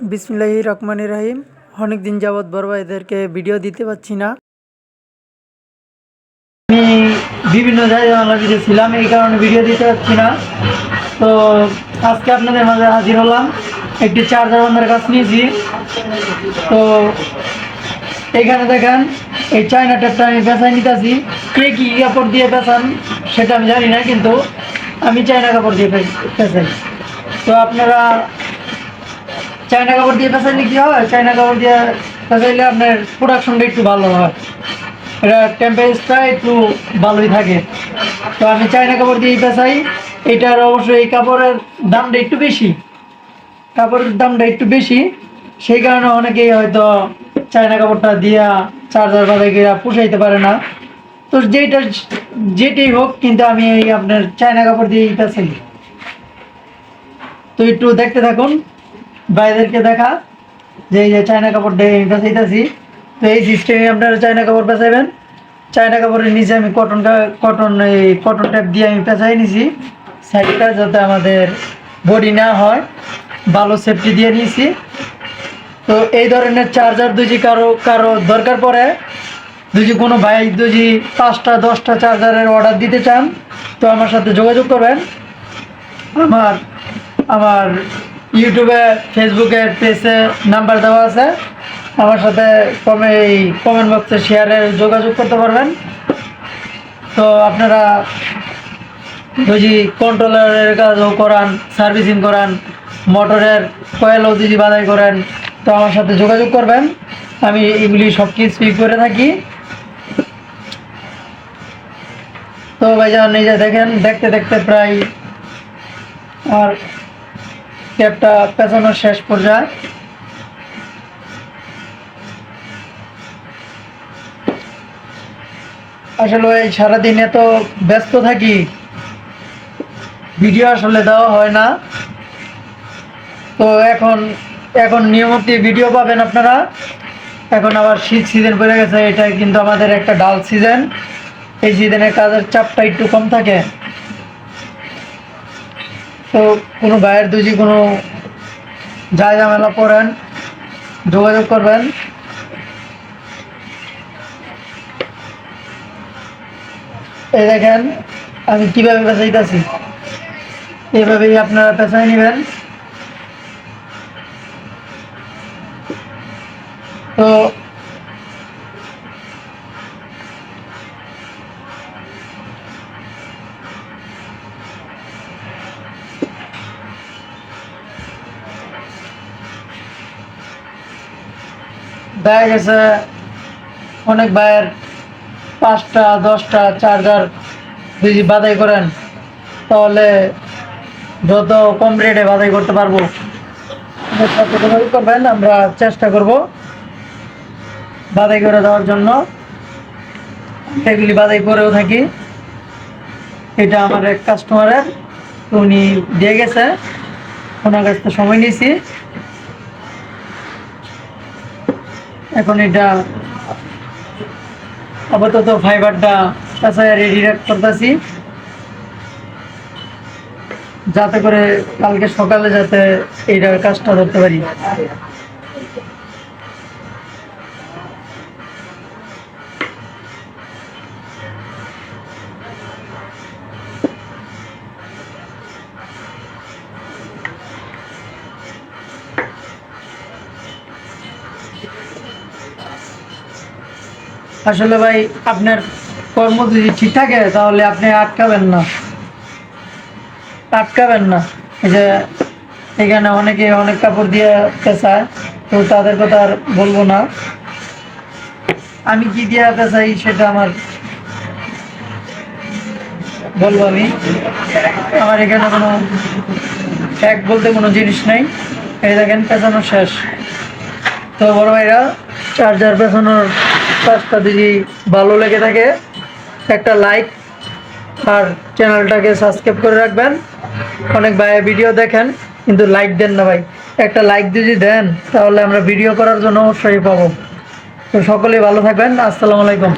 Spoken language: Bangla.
বিসমিল্লাহি রহমান রাহিম। অনেক দিন যাবৎ বড় এদেরকে ভিডিও দিতে পারছি না। আমি বিভিন্ন জায়গায় বাংলা ভিডিও ছিলাম, এই কারণে ভিডিও দিতে পারছি না। তো আজকে আপনাদের মাঝে হাজির হলাম, একটি চার্জার বান্ধার কাছ নিয়েছি। তো এখানে দেখেন, এই চায়না ট্যাপটা আমি বেচাই নিতেছি। কে কী কাপড় দিয়ে বেচান সেটা আমি জানি না, কিন্তু আমি চায়না কাপড় দিয়ে বেচাই। তো আপনারা চায়না কাপড় দিয়ে পেঁচাইলে কি হয়? চায়না কাপড় দিয়ে পেঁচাইলে আপনার প্রোডাকশনটা একটু ভালো হয়। এটা টেম্পারেচারটা একটু ভালোই থাকে। তো আমি চায়না কাপড় দিয়ে পেঁচাই এটার অবশ্যই এই কাপড়ের দামটা একটু বেশি। কাপড়ের দামটা একটু বেশি। সেই কারণে অনেকেই হয়তো চায়না কাপড়টা দিয়া চার্জার বাজাই গিয়ে পুষাইতে পারে না। তো যেটা যেটাই হোক, কিন্তু আমি এই আপনার চায়না কাপড় দিয়েই পেঁচাই তো একটু দেখতে থাকুন। বাইরেদেরকে দেখা, যে এই যে চায়না কাপড় বেচাইতেছি। তো এই সিস্টেমে আপনারা চায়না কাপড় বেচাইবেন। চায়না কাপড়ের নিচে আমি কটন কটন এই কটন ট্যাপ দিয়ে আমি পেঁচাই নিছি। সাইডটা যাতে আমাদের বডি না হয়, ভালো সেফটি দিয়ে নিয়েছি তো এই ধরনের চার্জার যদি কারও কারও দরকার পড়ে, যদি কোনো ভাই যদি পাঁচটা, দশটা চার্জারের অর্ডার দিতে চান, তো আমার সাথে যোগাযোগ করবেন। আমার আমার ইউটিউবে ফেসবুকে পেজে নাম্বার দেওয়া আছে। আমার সাথে কমে এই কমেন্ট বক্সে শেয়ারে যোগাযোগ করতে পারবেন। তো আপনারা যদি কন্ট্রোলারের কাজও করান সার্ভিসিং করান মোটরের কয়েলও যদি বাধাই করেন, তো আমার সাথে যোগাযোগ করবেন। আমি এগুলি সব কিছুই করে থাকি। তো ভাইজান, এই যে দেখেন, দেখতে দেখতে প্রায় আর ক্যাবটা পেছানোর শেষ পর্যায়ে। আসলে এই সারাদিন এত ব্যস্ত থাকি। ভিডিও আসলে দেওয়া হয় না। তো এখন এখন নিয়মিত ভিডিও পাবেন আপনারা। এখন আবার শীত সিজন পড়ে গেছে এটা কিন্তু আমাদের একটা ডাল সিজন এই সিজনে কাজের চাপটা একটু কম থাকে। তো কোনো গায়ের দুজি কোনো যা ঝামেলা পড়েন যোগাযোগ করবেন। এই দেখেন, আমি কীভাবে পেঁচাইতেছি এইভাবেই আপনারা পেঁচাই নেবেন। তো দেখা গেছে অনেক ভাইয়ের পাঁচটা, দশটা চার্জার যদি বাদাই করেন, তাহলে যত কম রেটে বাদাই করতে পারব। করবেন, আমরা চেষ্টা করব বাদাই করে দেওয়ার জন্য। এগুলি বাদাই করেও থাকি। এটা আমার এক কাস্টমারের উনি দিয়ে গেছে। ওনার কাছ থেকে সময় নিয়েছি। এখন এটা আপাতত ফাইবারটা কাঁচায় রেডি করতেছি। যাতে করে কালকে সকালে যাতে এইটার কাজটা ধরতে পারি। আসলে ভাই, আপনার কর্ম যদি ঠিক থাকে, তাহলে আপনি আটকাবেন না। আটকাবেন না। এই যে, এখানে অনেকে অনেক কাপড় দিয়ে পেঁচায় তো তাদের কথা আর বলব না। আমি কি দিয়ে পেঁচাই সেটা আমার বলব আমি। আমার এখানে কোনো এক বলতে কোনো জিনিস নেই। এই দেখেন, পেঁচানো শেষ। তো বড় ভাইরা, চার্জার পেছানোর কাজটা যদি ভালো লেগে থাকে, একটা লাইক আর চ্যানেলটাকে সাবস্ক্রাইব করে রাখবেন। অনেক ভাইয়া ভিডিও দেখেন, কিন্তু লাইক দেন না ভাই। একটা লাইক যদি দেন, তাহলে আমরা ভিডিও করার জন্য অবশ্যই পাবো। তো সকলেই ভালো থাকবেন। আসসালামু আলাইকুম।